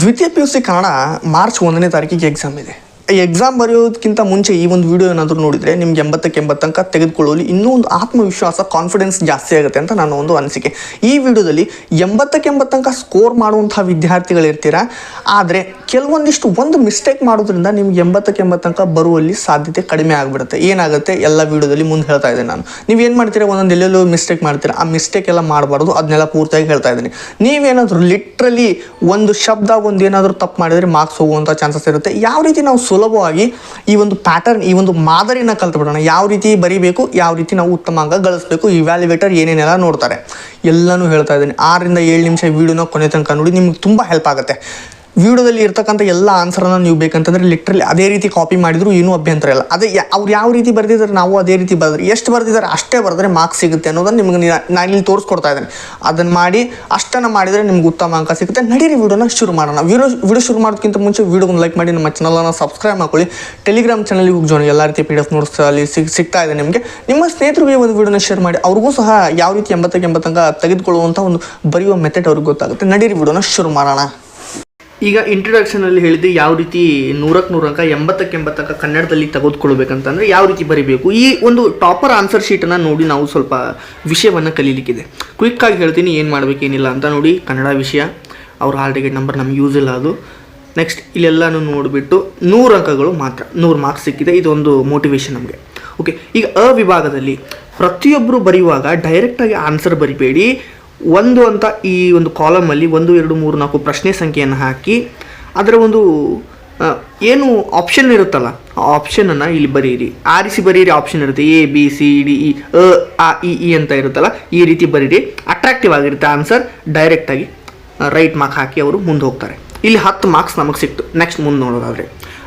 ದ್ವಿತೀಯ P U C Kannada March ಒಂದನೇ ತಾರೀಕಿಗೆ ಎಕ್ಸಾಮ್ ಇದೆ. ಎಕ್ಸಾಮ್ ಬರೆಯೋದಕ್ಕಿಂತ ಮುಂಚೆ ಈ ಒಂದು ವಿಡಿಯೋ ಏನಾದರೂ ನೋಡಿದರೆ ನಿಮ್ಗೆ ಎಂಬತ್ತಕ್ಕೆ ಎಂಬತ್ತು ತನಕ ತೆಗೆದುಕೊಳ್ಳಲು. ಇನ್ನೂ ಒಂದು ಆತ್ಮವಿಶ್ವಾಸ ಕಾನ್ಫಿಡೆನ್ಸ್ ಜಾಸ್ತಿ ಆಗುತ್ತೆ ಅಂತ ನಾನು ಒಂದು ಅನಿಸಿಕೆ. ಈ ವಿಡಿಯೋದಲ್ಲಿ ಎಂಬತ್ತಕ್ಕೆ ಎಂಬತ್ತು ತನಕ ಸ್ಕೋರ್ ಮಾಡುವಂಥ ವಿದ್ಯಾರ್ಥಿಗಳಿರ್ತೀರ? ಆದರೆ ಕೆಲವೊಂದಿಷ್ಟು ಒಂದು ಮಿಸ್ಟೇಕ್ ಮಾಡೋದ್ರಿಂದ ನಿಮ್ಗೆ ಎಂಬತ್ತಕ್ಕೆ ಎಂಬತ್ತು ತನಕ ಬರುವಲ್ಲಿ ಸಾಧ್ಯತೆ ಕಡಿಮೆ ಆಗಿಬಿಡುತ್ತೆ. ಏನಾಗುತ್ತೆ? ಎಲ್ಲ ವಿಡಿಯೋದಲ್ಲಿ ಮುಂದೆ ಹೇಳ್ತಾ ಇದ್ದೀನಿ ನಾನು. ನೀವು ಏನು ಮಾಡ್ತೀರಾ? ಒಂದೊಂದು ಎಲ್ಲೆಲ್ಲೋ ಮಿಸ್ಟೇಕ್ ಮಾಡ್ತೀರಾ? ಆ ಮಿಸ್ಟೇಕ್ ಎಲ್ಲ ಮಾಡಬಾರ್ದು. ಅದನ್ನೆಲ್ಲ ಪೂರ್ತಿಯಾಗಿ ಹೇಳ್ತಾ ಇದ್ದೀನಿ. ನೀವೇನಾದರೂ ಲಿಟ್ರಲಿ ಒಂದು ಶಬ್ದ, ಒಂದು ಏನಾದರೂ ತಪ್ಪು ಮಾಡಿದರೆ ಮಾರ್ಕ್ಸ್ ಹೋಗುವಂಥ ಚಾನ್ಸಸ್ ಇರುತ್ತೆ. ಯಾವ ರೀತಿ ನಾವು ಸುಲಭವಾಗಿ ಈ ಒಂದು ಪ್ಯಾಟರ್ನ್ ಈ ಒಂದು ಮಾದರಿನ ಕಲ್ತ್ಬಿಡೋಣ. ಯಾವ ರೀತಿ ಬರೀಬೇಕು, ಯಾವ ರೀತಿ ನಾವು ಉತ್ತಮ ಅಂಕ ಗಳಿಸ್ಬೇಕು ಇವ್ಯಾಲ್ಯುವೇಟರ್ ಏನೇನೆಲ್ಲ ನೋಡ್ತಾರೆ. ಎಲ್ಲನೂ ಹೇಳ್ತಾ ಇದ್ದೀನಿ. ಆರರಿಂದ ಏಳು ನಿಮಿಷ ವೀಡಿಯೋನ ಕೊನೆ ತನಕ ನೋಡಿ ನಿಮ್ಗೆ ತುಂಬ ಹೆಲ್ಪ್ ಆಗುತ್ತೆ. ವಿಡಿಯೋದಲ್ಲಿ ಇರ್ತಕ್ಕಂಥ ಎಲ್ಲ ಆನ್ಸರನ್ನು ನೀವು ಬೇಕಂತಂದ್ರೆ ಲಿಟ್ರಲಿ ಅದೇ ರೀತಿ ಕಾಪಿ ಮಾಡಿದ್ರು ಏನೂ ಅಭ್ಯಂತರ ಇಲ್ಲ. ಅದೇ ಅವ್ರು ಯಾವ ರೀತಿ ಬರೆದಿದ್ದಾರೆ ನಾವು ಅದೇ ರೀತಿ ಬರೆದ್ರೆ ಎಷ್ಟು ಬರೆದಿದ್ದಾರೆ ಅಷ್ಟೇ ಬರೆದ್ರೆ ಮಾರ್ಕ್ಸ್ ಸಿಗುತ್ತೆ ಅನ್ನೋದನ್ನು ನಿಮ್ಗೆ ನೀ- ನಾನು ಇಲ್ಲಿ ತೋರಿಸ್ಕೊಡ್ತಾ ಇದ್ದೇನೆ. ಅದನ್ನು ಮಾಡಿ ಅಷ್ಟನ್ನು ಮಾಡಿದರೆ ನಿಮ್ಗೆ ಉತ್ತಮ ಅಂಕ ಸಿಗುತ್ತೆ. ನಡೀರಿ ವಿಡಿಯೋನ ಶುರು ಮಾಡೋಣ. ವಿಡಿಯೋ ವಿಡಿಯೋ ಶುರು ಮಾಡೋದಕ್ಕಿಂತ ಮುಂಚೆ ವಿಡಿಯೋ ಒಂದು ಲೈಕ್ ಮಾಡಿ ನಮ್ಮ ಚಾನಲನ್ನು ಸಬ್ಸ್ಕ್ರೈಬ್ ಮಾಡ್ಕೊಳ್ಳಿ. ಟೆಲಿಗ್ರಾಮ್ ಚಾನಲ್ಗೆ ಹೋಗಿ ಜಾಯ್ನ್ ಎಲ್ಲ ರೀತಿ ಪಿ ಡಿ ಎಫ್ ನೋಟ್ಸ್ ಅಲ್ಲಿ ಸಿಗ್ ಸಿಗ್ತಾ ಇದೆ ನಿಮಗೆ. ನಿಮ್ಮ ಸ್ನೇಹಿತರಿಗೆ ಒಂದು ವಿಡಿಯೋನ ಶೇರ್ ಮಾಡಿ. ಅವ್ರಿಗೂ ಸಹ ಯಾವ ರೀತಿ ಎಂಬತ್ತಕ್ಕೆ ಎಂಬತ್ತಂಕ ತೆಗೆದುಕೊಳ್ಳುವಂಥ ಒಂದು ಬರೆಯುವ ಮೆಥಡ್ ಅವ್ರಿಗೆ ಗೊತ್ತಾಗುತ್ತೆ. ನಡೀರಿ ವಿಡಿಯೋನ ಶುರು ಮಾಡೋಣ. ಈಗ ಇಂಟ್ರೊಡಕ್ಷನಲ್ಲಿ ಹೇಳಿದ್ದು ಯಾವ ರೀತಿ ನೂರಕ್ಕೆ ನೂರ ಅಂಕ ಎಂಬತ್ತಕ್ಕೆ ಎಂಬತ್ತಕ್ಕ ಕನ್ನಡದಲ್ಲಿ ತೆಗೆದುಕೊಳ್ಬೇಕಂತಂದ್ರೆ ಯಾವ ರೀತಿ ಬರಿಬೇಕು? ಈ ಒಂದು ಟಾಪರ್ ಆನ್ಸರ್ ಶೀಟನ್ನು ನೋಡಿ ನಾವು ಸ್ವಲ್ಪ ವಿಷಯವನ್ನು ಕಲೀಲಿಕ್ಕಿದೆ. ಕ್ವಿಕ್ಕಾಗಿ ಹೇಳ್ತೀನಿ, ಏನು ಮಾಡಬೇಕೇನಿಲ್ಲ ಅಂತ ನೋಡಿ, ಕನ್ನಡ ವಿಷಯ. ಅವ್ರ ಹಾಲ್ ಟಿಕೆಟ್ ನಂಬರ್ ನಮ್ಗೆ ಯೂಸ್ ಇಲ್ಲ ಅದು. ನೆಕ್ಸ್ಟ್ ಇಲ್ಲೆಲ್ಲನೂ ನೋಡಿಬಿಟ್ಟು ನೂರು ಅಂಕಗಳು ಮಾತ್ರ, ನೂರು ಮಾರ್ಕ್ಸ್ ಸಿಕ್ಕಿದೆ. ಇದೊಂದು ಮೋಟಿವೇಶನ್ ನಮಗೆ. ಓಕೆ ಈಗ ಅ ವಿಭಾಗದಲ್ಲಿ ಪ್ರತಿಯೊಬ್ಬರು ಬರೆಯುವಾಗ ಡೈರೆಕ್ಟಾಗಿ ಆನ್ಸರ್ ಬರಿಬೇಡಿ. ಒಂದು ಅಂತ ಈ ಒಂದು ಕಾಲಮಲ್ಲಿ ಒಂದು, ಎರಡು, ಮೂರು, ನಾಲ್ಕು ಪ್ರಶ್ನೆ ಸಂಖ್ಯೆಯನ್ನು ಹಾಕಿ ಅದರ ಒಂದು ಏನು ಆಪ್ಷನ್ ಇರುತ್ತಲ್ಲ, ಆ ಆಪ್ಷನನ್ನು ಇಲ್ಲಿ ಬರೀರಿ. ಆರಿಸಿ ಬರೀರಿ ಆಪ್ಷನ್ ಇರುತ್ತೆ. A B C D E ಅ, ಆ, ಇ ಇ ಅಂತ ಇರುತ್ತಲ್ಲ, ಈ ರೀತಿ ಬರೀರಿ. ಅಟ್ರಾಕ್ಟಿವ್ ಆಗಿರುತ್ತೆ ಆನ್ಸರ್ ಡೈರೆಕ್ಟಾಗಿ ರೈಟ್ ಮಾರ್ಕ್ ಹಾಕಿ ಅವರು ಮುಂದೆ ಹೋಗ್ತಾರೆ. ಇಲ್ಲಿ ಹತ್ತು ಮಾರ್ಕ್ಸ್ ನಮಗೆ ಸಿಕ್ತು. ನೆಕ್ಸ್ಟ್ ಮುಂದೆ ನೋಡೋದಾದರೆ.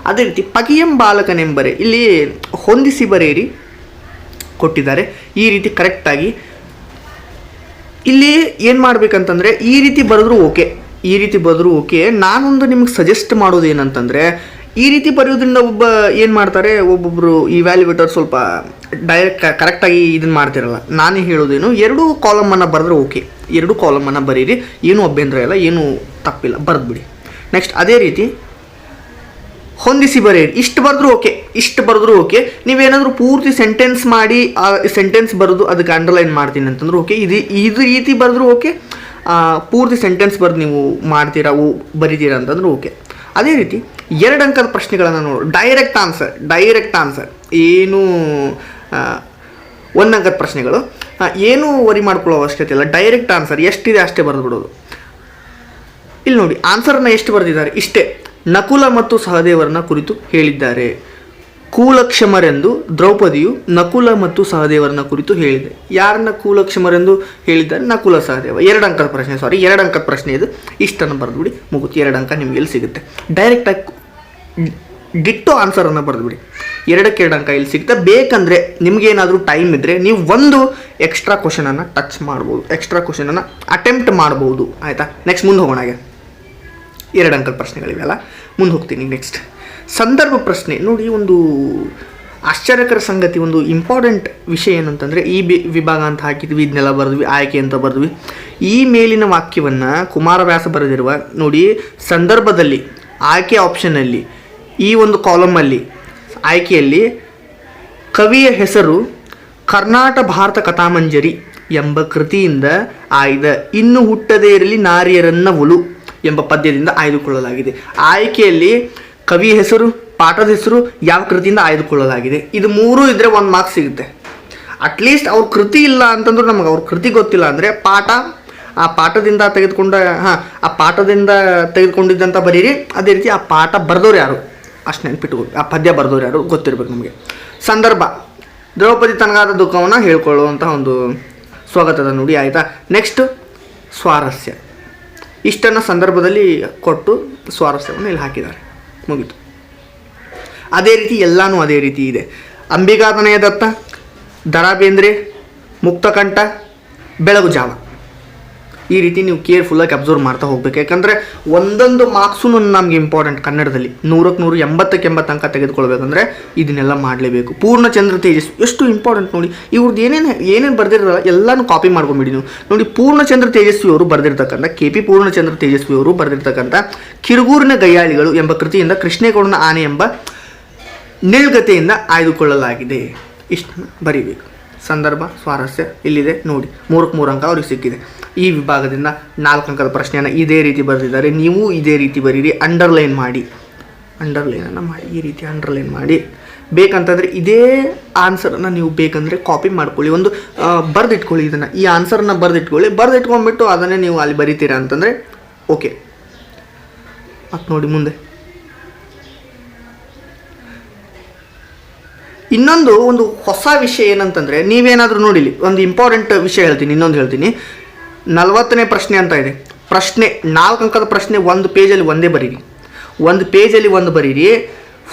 ಅದೇ ರೀತಿ ಪಗಿಯಂ ಬಾಲಕನೆಂಬರೆ ಇಲ್ಲಿ ಹೊಂದಿಸಿ ಬರೆಯಿರಿ ಕೊಟ್ಟಿದ್ದಾರೆ. ಈ ರೀತಿ ಕರೆಕ್ಟಾಗಿ ಇಲ್ಲಿ ಏನು ಮಾಡಬೇಕಂತಂದರೆ ಈ ರೀತಿ ಬರೆದ್ರೂ ಓಕೆ. ಈ ರೀತಿ ಬರೆದ್ರೂ ಓಕೆ. ನಾನೊಂದು ನಿಮಗೆ ಸಜೆಸ್ಟ್ ಮಾಡೋದು ಏನಂತಂದರೆ, ಈ ರೀತಿ ಬರೆಯೋದ್ರಿಂದ ಒಬ್ಬ ಏನು ಮಾಡ್ತಾರೆ ಒಬ್ಬೊಬ್ಬರು ಈ ವ್ಯಾಲ್ಯೂಬೇಟರ್ ಸ್ವಲ್ಪ ಡೈರೆಕ್ಟ್ ಕರೆಕ್ಟಾಗಿ ಇದನ್ನು ಮಾಡ್ತಿರಲ್ಲ. ನಾನೇ ಹೇಳೋದೇನು, ಎರಡೂ ಕಾಲಮನ್ನು ಬರೆದ್ರೆ ಓಕೆ. ಎರಡೂ ಕಾಲಮನ್ನು ಬರೀರಿ. ಏನೂ ಅಭ್ಯಂತರ ಇಲ್ಲ, ಏನೂ ತಪ್ಪಿಲ್ಲ. ಬರೆದ್ಬಿಡಿ ನೆಕ್ಸ್ಟ್ ಅದೇ ರೀತಿ ಹೊಂದಿಸಿ ಬರೆಯಿರಿ. ಇಷ್ಟು ಬರೆದ್ರೂ ಓಕೆ. ಇಷ್ಟು ಬರೆದ್ರು ಓಕೆ ನೀವೇನಾದರೂ ಪೂರ್ತಿ ಸೆಂಟೆನ್ಸ್ ಮಾಡಿ, ಆ ಸೆಂಟೆನ್ಸ್ ಬರೆದು ಅದಕ್ಕೆ ಅಂಡರ್ಲೈನ್ ಮಾಡ್ತೀನಿ ಅಂತಂದ್ರೆ ಓಕೆ ಇದು ಇದು ರೀತಿ ಬರೆದ್ರು ಓಕೆ ಪೂರ್ತಿ ಸೆಂಟೆನ್ಸ್ ಬರೆದು ನೀವು ಮಾಡ್ತೀರಾ ಬರಿತೀರಾ ಅಂತಂದ್ರೆ ಓಕೆ ಅದೇ ರೀತಿ ಎರಡು ಅಂಕದ ಪ್ರಶ್ನೆಗಳನ್ನು ನೋಡು. ಡೈರೆಕ್ಟ್ ಆನ್ಸರ್ ಡೈರೆಕ್ಟ್ ಆನ್ಸರ್ ಏನು ಒಂದು ಅಂಕದ ಪ್ರಶ್ನೆಗಳು. ಏನು ಏನೂ ವರಿ ಮಾಡ್ಕೊಳ್ಳೋ ಅವಶ್ಯಕತೆ ಇಲ್ಲ. ಡೈರೆಕ್ಟ್ ಆನ್ಸರ್ ಎಷ್ಟಿದೆ ಅಷ್ಟೇ ಬರೆದು ಬಿಡೋದು. ಇಲ್ಲಿ ನೋಡಿ ಆನ್ಸರ್ನ ಎಷ್ಟು ಬರೆದಿದ್ದಾರೆ? ಇಷ್ಟೇ. ನಕುಲ ಮತ್ತು ಸಹದೇವರನ್ನ ಕುರಿತು ಹೇಳಿದ್ದಾರೆ. ಕೂಲಕ್ಷಮರೆಂದು ದ್ರೌಪದಿಯು ನಕುಲ ಮತ್ತು ಸಹದೇವರನ್ನ ಕುರಿತು ಹೇಳಿದೆ. ಯಾರನ್ನ ಕೂಲಕ್ಷಮರೆಂದು ಹೇಳಿದ್ದಾರೆ? ನಕುಲ, ಸಹದೇವ. ಎರಡು ಅಂಕದ ಪ್ರಶ್ನೆ ಸಾರಿ ಎರಡು ಅಂಕದ ಪ್ರಶ್ನೆ ಇದು. ಇಷ್ಟನ್ನು ಬರೆದುಬಿಡಿ ಮುಗುತ್ತೆ ಎರಡು ಅಂಕ ನಿಮಗೆ ಎಲ್ಲಿ ಸಿಗುತ್ತೆ? ಡೈರೆಕ್ಟಾಗಿ ಡಿಟ್ಟೋ ಆನ್ಸರನ್ನು ಬರೆದ್ಬಿಡಿ. ಎರಡಕ್ಕೆ ಎರಡು ಅಂಕ ಇಲ್ಲಿ ಸಿಗುತ್ತೆ? ಬೇಕಂದರೆ ನಿಮಗೇನಾದರೂ ಟೈಮ್ ಇದ್ದರೆ ನೀವು ಒಂದು ಎಕ್ಸ್ಟ್ರಾ ಕ್ವಶನನ್ನು ಟಚ್ ಮಾಡ್ಬೋದು. ಎಕ್ಸ್ಟ್ರಾ ಕ್ವಶನನ್ನು ಅಟೆಂಪ್ಟ್ ಮಾಡ್ಬೋದು. ಆಯಿತಾ? ನೆಕ್ಸ್ಟ್ ಮುಂದೆ ಹೋಗೋಣ ಹಾಗೆ. ಎರಡು ಅಂಕದ ಪ್ರಶ್ನೆಗಳಿವೆಲ್ಲ ಮುಂದೆ ಹೋಗ್ತೀನಿ ನೆಕ್ಸ್ಟ್ ಸಂದರ್ಭ ಪ್ರಶ್ನೆ. ನೋಡಿ, ಒಂದು ಆಶ್ಚರ್ಯಕರ ಸಂಗತಿ, ಒಂದು ಇಂಪಾರ್ಟೆಂಟ್ ವಿಷಯ ಏನಂತಂದರೆ, ಈ ಬಿ ವಿಭಾಗ ಅಂತ ಹಾಕಿದ್ವಿ ಇದನ್ನೆಲ್ಲ ಬರೆದ್ವಿ, ಆಯ್ಕೆ ಅಂತ ಬರೆದ್ವಿ. ಈ ಮೇಲಿನ ವಾಕ್ಯವನ್ನು ಕುಮಾರವ್ಯಾಸ ಬರೆದಿರುವ, ನೋಡಿ, ಸಂದರ್ಭದಲ್ಲಿ, ಆಯ್ಕೆ ಆಪ್ಷನಲ್ಲಿ ಈ ಒಂದು ಕಾಲಮಲ್ಲಿ ಆಯ್ಕೆಯಲ್ಲಿ, ಕವಿಯ ಹೆಸರು ಕರ್ನಾಟ ಭಾರತ ಕಥಾಮಂಜರಿ ಎಂಬ ಕೃತಿಯಿಂದ ಆಯ್ದ, ಇನ್ನು ಹುಟ್ಟದೇ ಇರಲಿ ನಾರಿಯರನ್ನ ಒಲು ಎಂಬ ಪದ್ಯದಿಂದ ಆಯ್ದುಕೊಳ್ಳಲಾಗಿದೆ. ಆಯ್ಕೆಯಲ್ಲಿ ಕವಿ ಹೆಸರು, ಪಾಠದ ಹೆಸರು ಯಾವ ಕೃತಿಯಿಂದ ಆಯ್ದುಕೊಳ್ಳಲಾಗಿದೆ. ಇದು ಮೂರು ಇದ್ದರೆ ಒಂದು ಮಾರ್ಕ್ಸ್ ಸಿಗುತ್ತೆ. ಅಟ್ಲೀಸ್ಟ್ ಅವ್ರ ಕೃತಿ ಇಲ್ಲ ಅಂತಂದ್ರೆ ನಮಗೆ ಅವ್ರ ಕೃತಿ ಗೊತ್ತಿಲ್ಲ ಅಂದರೆ ಪಾಠ, ಆ ಪಾಠದಿಂದ ತೆಗೆದುಕೊಂಡ, ಹಾಂ, ಆ ಪಾಠದಿಂದ ತೆಗೆದುಕೊಂಡಿದ್ದಂಥ ಬರೀರಿ, ಅದೇ ರೀತಿ ಆ ಪಾಠ ಬರೆದವ್ರು ಯಾರು? ಅಷ್ಟು ನೆನ್ಪಿಟ್ಟು ಆ ಪದ್ಯ ಬರೆದವ್ರು ಯಾರು? ಗೊತ್ತಿರ್ಬೇಕು ನಮಗೆ. ಸಂದರ್ಭ. ದ್ರೌಪದಿ ತನಗಾದ ದುಃಖವನ್ನು ಹೇಳ್ಕೊಳ್ಳುವಂಥ ಒಂದು ಸ್ವಾಗತದ ನುಡಿ ಆಯಿತಾ? ನೆಕ್ಸ್ಟ್ ಸ್ವಾರಸ್ಯ. ಇಷ್ಟನ್ನು ಸಂದರ್ಭದಲ್ಲಿ ಕೊಟ್ಟು ಸ್ವಾರಸ್ಯವನ್ನು ಇಲ್ಲಿ ಹಾಕಿದ್ದಾರೆ. ಮುಗೀತು. ಅದೇ ರೀತಿ ಎಲ್ಲನೂ ಅದೇ ರೀತಿ ಇದೆ. ಅಂಬಿಕಾತನಯ ದತ್ತ ದರಾ ಬೇಂದ್ರೆ ಮುಕ್ತಕಂಠ ಬೆಳಗು ಜಾವ. ಈ ರೀತಿ ನೀವು ಕೇರ್ಫುಲ್ಲಾಗಿ ಅಬ್ಸರ್ವ್ ಮಾಡ್ತಾ ಹೋಗ್ಬೇಕು. ಯಾಕಂದರೆ ಒಂದೊಂದು ಮಾರ್ಕ್ಸು ನಮಗೆ ಇಂಪಾರ್ಟೆಂಟ್ ಕನ್ನಡದಲ್ಲಿ. ನೂರಕ್ಕೆ ನೂರು, ಎಂಬತ್ತಕ್ಕೆ ಎಂಬತ್ತು ಅಂಕ ತೆಗೆದುಕೊಳ್ಬೇಕಂದ್ರೆ ಇದನ್ನೆಲ್ಲ ಮಾಡಲೇಬೇಕು. ಪೂರ್ಣಚಂದ್ರ ತೇಜಸ್ ಎಷ್ಟು ಇಂಪಾರ್ಟೆಂಟ್ ನೋಡಿ ಇವ್ರದ್ದು ಏನೇನು ಏನೇನು ಬರ್ದಿರಲ್ಲ ಎಲ್ಲನೂ ಕಾಪಿ ಮಾಡ್ಕೊಂಬಿಡಿ ನೀವು. ನೋಡಿ ಪೂರ್ಣಚಂದ್ರ ತೇಜಸ್ವಿ ಅವರು ಬರೆದಿರ್ತಕ್ಕಂಥ, ಕೆ ಪಿ ಪೂರ್ಣಚಂದ್ರ ತೇಜಸ್ವಿ ಅವರು ಬರೆದಿರ್ತಕ್ಕಂಥ ಕಿರುಗೂರಿನ ಗಯ್ಯಾಳಿಗಳು ಎಂಬ ಕೃತಿಯಿಂದ ಕೃಷ್ಣೇಗೌಡನ ಆನೆ ಎಂಬ ನಿಲ್ಗತೆಯಿಂದ ಆಯ್ದುಕೊಳ್ಳಲಾಗಿದೆ. ಇಷ್ಟು ಬರೀಬೇಕು. ಸಂದರ್ಭ, ಸ್ವಾರಸ್ಯ ಇಲ್ಲಿದೆ, ನೋಡಿ. ಮೂರಕ್ಕೆ ಮೂರು ಅಂಕ ಅವ್ರಿಗೆ ಸಿಕ್ಕಿದೆ. ಈ ವಿಭಾಗದಿಂದ ನಾಲ್ಕು ಅಂಕದ ಪ್ರಶ್ನೆಯನ್ನು ಇದೇ ರೀತಿ ಬರೆದಿದ್ದಾರೆ. ನೀವು ಇದೇ ರೀತಿ ಬರೀರಿ ಅಂಡರ್ಲೈನ್ ಮಾಡಿ. ಅಂಡರ್ಲೈನನ್ನು ಮಾಡಿ, ಈ ರೀತಿ ಅಂಡರ್ಲೈನ್ ಮಾಡಿ. ಬೇಕಂತಂದರೆ ಇದೇ ಆನ್ಸರನ್ನು ನೀವು ಬೇಕಂದರೆ ಕಾಪಿ ಮಾಡ್ಕೊಳ್ಳಿ. ಒಂದು ಬರೆದಿಟ್ಕೊಳ್ಳಿ ಇದನ್ನು. ಈ ಆನ್ಸರನ್ನು ಬರೆದಿಟ್ಕೊಳ್ಳಿ. ಬರೆದಿಟ್ಕೊಂಡ್ಬಿಟ್ಟು ಅದನ್ನೇ ನೀವು ಅಲ್ಲಿ ಬರೀತೀರಾ ಅಂತಂದರೆ ಓಕೆ ಮತ್ತು ನೋಡಿ ಮುಂದೆ. ಇನ್ನೊಂದು ಒಂದು ಹೊಸ ವಿಷಯ ಏನಂತಂದರೆ, ನೀವೇನಾದರೂ ನೋಡಿಲಿ, ಒಂದು ಇಂಪಾರ್ಟೆಂಟ್ ವಿಷಯ ಹೇಳ್ತೀನಿ, ಇನ್ನೊಂದು ಹೇಳ್ತೀನಿ. ನಲವತ್ತನೇ ಪ್ರಶ್ನೆ ಅಂತ ಇದೆ. ಪ್ರಶ್ನೆ, ನಾಲ್ಕು ಅಂಕದ ಪ್ರಶ್ನೆ ಒಂದು ಪೇಜಲ್ಲಿ ಒಂದೇ ಬರೀರಿ. ಒಂದು ಪೇಜಲ್ಲಿ ಒಂದು ಬರೀರಿ.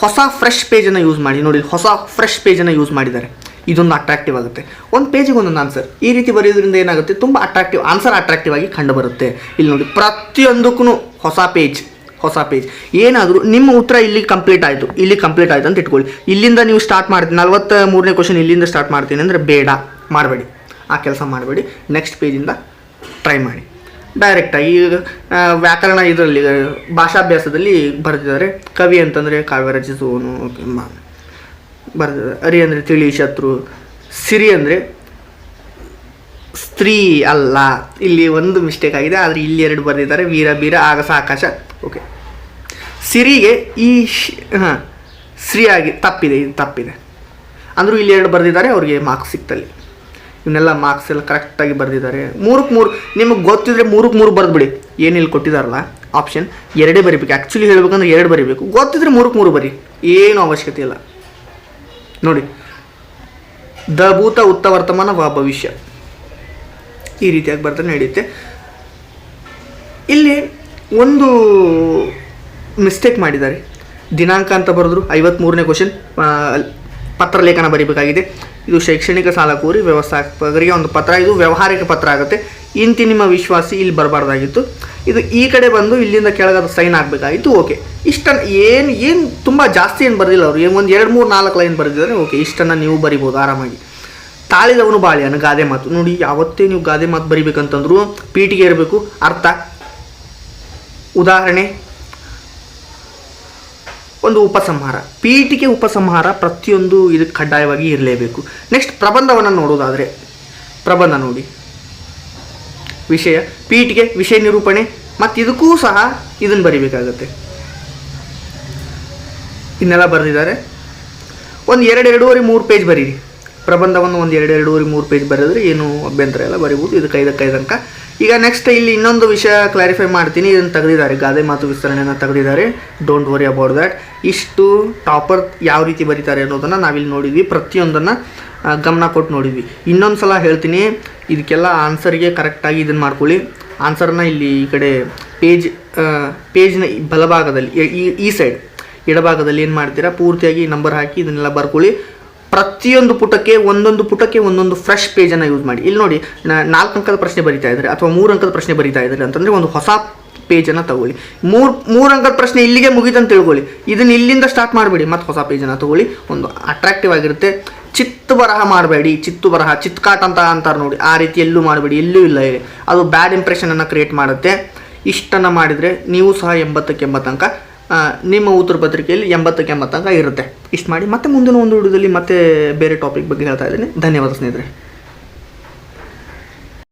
ಹೊಸ ಫ್ರೆಶ್ ಪೇಜನ್ನು ಯೂಸ್ ಮಾಡಿ. ನೋಡಿ ಹೊಸ ಫ್ರೆಶ್ ಪೇಜನ್ನು ಯೂಸ್ ಮಾಡಿದ್ದಾರೆ. ಇದೊಂದು ಅಟ್ರಾಕ್ಟಿವ್ ಆಗುತ್ತೆ. ಒಂದು ಪೇಜಿಗೆ ಒಂದೊಂದು ಆನ್ಸರ್ ಈ ರೀತಿ ಬರೆಯೋದ್ರಿಂದ ಏನಾಗುತ್ತೆ? ತುಂಬ ಅಟ್ರಾಕ್ಟಿವ್ ಆನ್ಸರ್ ಅಟ್ರಾಕ್ಟಿವ್ ಆಗಿ ಕಂಡು ಬರುತ್ತೆ. ಇಲ್ಲಿ ನೋಡಿ ಪ್ರತಿಯೊಂದಕ್ಕೂ ಹೊಸ ಪೇಜ್ ಹೊಸ ಪೇಜ್ ಏನಾದರೂ ನಿಮ್ಮ ಉತ್ತರ ಇಲ್ಲಿ ಕಂಪ್ಲೀಟ್ ಆಯಿತು. ಇಲ್ಲಿ ಕಂಪ್ಲೀಟ್ ಆಯಿತು ಅಂತ ಇಟ್ಕೊಳ್ಳಿ. ಇಲ್ಲಿಂದ ನೀವು ಸ್ಟಾರ್ಟ್ ಮಾಡ್ತೀನಿ ನಲ್ವತ್ತ ಮೂರನೇ ಕ್ವಶನ್ ಇಲ್ಲಿಂದ ಸ್ಟಾರ್ಟ್ ಮಾಡ್ತೀನಿ ಅಂದರೆ ಬೇಡ. ಮಾಡಬೇಡಿ. ಆ ಕೆಲಸ ಮಾಡಬೇಡಿ. ನೆಕ್ಸ್ಟ್ ಪೇಜಿಂದ ಟ್ರೈ ಮಾಡಿ. ಡೈರೆಕ್ಟಾಗಿ ಈಗ ವ್ಯಾಕರಣ ಇದರಲ್ಲಿ ಭಾಷಾಭ್ಯಾಸದಲ್ಲಿ ಬರೆದಿದ್ದಾರೆ. ಕವಿ ಅಂತಂದರೆ ಕಾವ್ಯ ರಚಿಸುವನು ಬರೆದಿದ್ದಾರೆ. ಅರಿ ಅಂದರೆ ತಿಳಿ ಶತ್ರು. ಸಿರಿ ಅಂದರೆ ಸ್ತ್ರೀ ಅಲ್ಲ. ಇಲ್ಲಿ ಒಂದು ಮಿಸ್ಟೇಕ್ ಆಗಿದೆ, ಆದರೆ ಇಲ್ಲಿ ಎರಡು ಬರೆದಿದ್ದಾರೆ. ವೀರ, ಬೀರ, ಆಗಸ, ಆಕಾಶ. ಓಕೆ ಸಿರಿಗೆ ಈ ಹಾಂ ಆಗಿ ತಪ್ಪಿದೆ, ಇದು ತಪ್ಪಿದೆ. ಅಂದರೂ ಇಲ್ಲಿ ಎರಡು ಬರೆದಿದ್ದಾರೆ, ಅವ್ರಿಗೆ ಮಾರ್ಕ್ಸ್ ಸಿಕ್ತಲ್ಲಿ. ಇವನ್ನೆಲ್ಲ ಮಾರ್ಕ್ಸ್ ಎಲ್ಲ ಕರೆಕ್ಟಾಗಿ ಬರೆದಿದ್ದಾರೆ. ಮೂರಕ್ಕೆ ಮೂರು, ನಿಮಗೆ ಗೊತ್ತಿದ್ರೆ ಮೂರಕ್ಕೆ ಮೂರು ಬರೆದ್ಬಿಡಿ. ಏನು ಇಲ್ಲಿ ಕೊಟ್ಟಿದ್ದಾರಲ್ಲ ಆಪ್ಷನ್ ಎರಡೇ ಬರಿಬೇಕು. ಆ್ಯಕ್ಚುಲಿ ಹೇಳ್ಬೇಕಂದ್ರೆ ಎರಡು ಬರಿಬೇಕು. ಗೊತ್ತಿದ್ರೆ ಮೂರಕ್ಕೆ ಮೂರು ಬರಿ. ಏನು ಅವಶ್ಯಕತೆ ಇಲ್ಲ. ನೋಡಿ. ದ ಭೂತ ಉತ್ತ ವರ್ತಮಾನ ವ ಭವಿಷ್ಯ. ಈ ರೀತಿಯಾಗಿ ಬರ್ತಾನೆ ನಡೆಯುತ್ತೆ. ಇಲ್ಲಿ ಒಂದು ಮಿಸ್ಟೇಕ್ ಮಾಡಿದ್ದಾರೆ. ದಿನಾಂಕ ಅಂತ ಬರೆದ್ರು ಐವತ್ತ್ಮೂರನೇ ಕ್ವಶನ್ ಪತ್ರಲೇಖನ ಬರೀಬೇಕಾಗಿದೆ. ಇದು ಶೈಕ್ಷಣಿಕ ಸಾಲ ಕೋರಿ ವ್ಯವಸ್ಥಾಪಕರಿಗೆ ಒಂದು ಪತ್ರ, ಇದು ವ್ಯವಹಾರಿಕ ಪತ್ರ ಆಗುತ್ತೆ. ಇಂತಿ ನಿಮ್ಮ ವಿಶ್ವಾಸಿ ಇಲ್ಲಿ ಬರಬಾರ್ದಾಗಿತ್ತು. ಇದು ಈ ಕಡೆ ಬಂದು ಇಲ್ಲಿಂದ ಕೆಳಗದ ಸೈನ್ ಆಗಬೇಕಾಗಿತ್ತು, ಓಕೆ. ಇಷ್ಟನ್ನು ಏನು ಏನು ತುಂಬ ಜಾಸ್ತಿ ಏನು ಬರೆದಿಲ್ಲ ಅವರು. ಏನು ಒಂದು ಎರಡು, ಮೂರು, ನಾಲ್ಕು ಲೈನ್ ಬರೆದಿದ್ದಾರೆ ಓಕೆ. ಇಷ್ಟನ್ನು ನೀವು ಬರಿಬೋದು ಆರಾಮಾಗಿ. ತಾಳಿದವನು ಬಾಳಿಯನು ಗಾದೆ ಮಾತು. ನೋಡಿ, ಯಾವತ್ತೇ ನೀವು ಗಾದೆ ಮಾತು ಬರಿಬೇಕಂತಂದ್ರು ಪೀಟಿಗೆ ಇರಬೇಕು. ಅರ್ಥ. ಉದಾಹರಣೆ ಒಂದು ಉಪಸಂಹಾರ. ಪೀಠಿಕೆ ಉಪಸಂಹಾರ ಪ್ರತಿಯೊಂದು ಇದಕ್ಕೆ ಕಡ್ಡಾಯವಾಗಿ ಇರಲೇಬೇಕು. ನೆಕ್ಸ್ಟ್ ಪ್ರಬಂಧವನ್ನು ನೋಡೋದಾದರೆ, ಪ್ರಬಂಧ ನೋಡಿ. ವಿಷಯ ಪೀಠಿಗೆ ವಿಷಯ ನಿರೂಪಣೆ, ಮತ್ತು ಇದಕ್ಕೂ ಸಹ ಇದನ್ನು ಬರಿಬೇಕಾಗತ್ತೆ. ಇನ್ನೆಲ್ಲ ಬರೆದಿದ್ದಾರೆ. ಒಂದು ಎರಡು ಎರಡೂವರೆ ಮೂರು ಪೇಜ್ ಬರೀರಿ. ಪ್ರಬಂಧವನ್ನು ಒಂದು ಎರಡು ಎರಡೂವರೆ ಮೂರು ಪೇಜ್ ಬರೆದ್ರೆ ಏನು ಅಭ್ಯಂತರ ಎಲ್ಲ ಬರಿಬೋದು. ಇದಕ್ಕೆ ಐದಕ್ಕೆ ಐದು ಅಂಕ. ಈಗ ನೆಕ್ಸ್ಟ್ ಇಲ್ಲಿ ಇನ್ನೊಂದು ವಿಷಯ ಕ್ಲಾರಿಫೈ ಮಾಡ್ತೀನಿ, ಇದನ್ನು ತೆಗೆದಿದ್ದಾರೆ. ಗಾದೆ ಮಾತು ವಿಸ್ತರಣೆಯನ್ನು ತೆಗೆದಿದ್ದಾರೆ. ಡೋಂಟ್ ವರಿ ಅಬೌಟ್ ದ್ಯಾಟ್ ಇಷ್ಟು ಟಾಪರ್ ಯಾವ ರೀತಿ ಬರೀತಾರೆ ಅನ್ನೋದನ್ನು ನಾವಿಲ್ಲಿ ನೋಡಿದ್ವಿ. ಪ್ರತಿಯೊಂದನ್ನು ಗಮನ ಕೊಟ್ಟು ನೋಡಿದ್ವಿ. ಇನ್ನೊಂದು ಸಲ ಹೇಳ್ತೀನಿ, ಇದಕ್ಕೆಲ್ಲ ಆನ್ಸರ್ಗೆ ಕರೆಕ್ಟಾಗಿ ಇದನ್ನು ಮಾಡ್ಕೊಳ್ಳಿ. ಆನ್ಸರ್ನ ಇಲ್ಲಿ ಈ ಕಡೆ ಪೇಜ್ ಪೇಜ್ನ ಬಲಭಾಗದಲ್ಲಿ, ಈ- ಈ ಸೈಡ್ ಎಡಭಾಗದಲ್ಲಿ ಏನು ಮಾಡ್ತೀರಾ? ಪೂರ್ತಿಯಾಗಿ ನಂಬರ್ ಹಾಕಿ ಇದನ್ನೆಲ್ಲ ಬರ್ಕೊಳ್ಳಿ. ಪ್ರತಿಯೊಂದು ಪುಟಕ್ಕೆ ಒಂದೊಂದು ಪುಟಕ್ಕೆ ಒಂದೊಂದು ಫ್ರೆಶ್ ಪೇಜನ್ನು ಯೂಸ್ ಮಾಡಿ. ಇಲ್ಲಿ ನೋಡಿ ನಾಲ್ಕು ಅಂಕದ ಪ್ರಶ್ನೆ ಬರಿತಾ ಇದ್ದಾರೆ ಅಥವಾ ಮೂರು ಅಂಕದ ಪ್ರಶ್ನೆ ಬರಿತಾ ಇದ್ದಾರೆ ಅಂತಂದರೆ ಒಂದು ಹೊಸ ಪೇಜನ್ನು ತಗೊಳ್ಳಿ. ಮೂರು ಮೂರು ಅಂಕದ ಪ್ರಶ್ನೆ ಇಲ್ಲಿಗೆ ಮುಗಿತಂತ ತಿಳ್ಕೊಳ್ಳಿ. ಇದನ್ನು ಇಲ್ಲಿಂದ ಸ್ಟಾರ್ಟ್ ಮಾಡಬೇಡಿ. ಮತ್ತು ಹೊಸ ಪೇಜನ್ನು ತಗೊಳ್ಳಿ. ಒಂದು ಅಟ್ರಾಕ್ಟಿವ್ ಆಗಿರುತ್ತೆ. ಚಿತ್ತು ಬರಹ ಮಾಡಬೇಡಿ. ಚಿತ್ತು ಬರಹ, ಚಿತ್ಕಾಟ್ ಅಂತ ಅಂತಾರೆ ನೋಡಿ. ಆ ರೀತಿ ಎಲ್ಲೂ ಮಾಡಬೇಡಿ. ಎಲ್ಲೂ ಇಲ್ಲ. ಅದು ಬ್ಯಾಡ್ ಇಂಪ್ರೆಷನನ್ನು ಕ್ರಿಯೇಟ್ ಮಾಡುತ್ತೆ. ಇಷ್ಟನ್ನು ಮಾಡಿದರೆ ನೀವು ಸಹ ಎಂಬತ್ತಕ್ಕೆ ಎಂಬತ್ತು ಅಂಕ ನಿಮ್ಮ ಉತ್ತರ ಪತ್ರಿಕೆಯಲ್ಲಿ ಎಂಬತ್ತಕ್ಕೆ ಎಂಬತ್ತು ಅಂಕ ಇರುತ್ತೆ. ಇಷ್ಟು ಮಾಡಿ ಮತ್ತೆ ಮುಂದಿನ ಒಂದು ವಿಡಿಯೋದಲ್ಲಿ ಮತ್ತೆ ಬೇರೆ ಟಾಪಿಕ್ ಬಗ್ಗೆ ಹೇಳ್ತಾ ಇದ್ದೀನಿ. ಧನ್ಯವಾದ ಸ್ನೇಹಿತರೆ.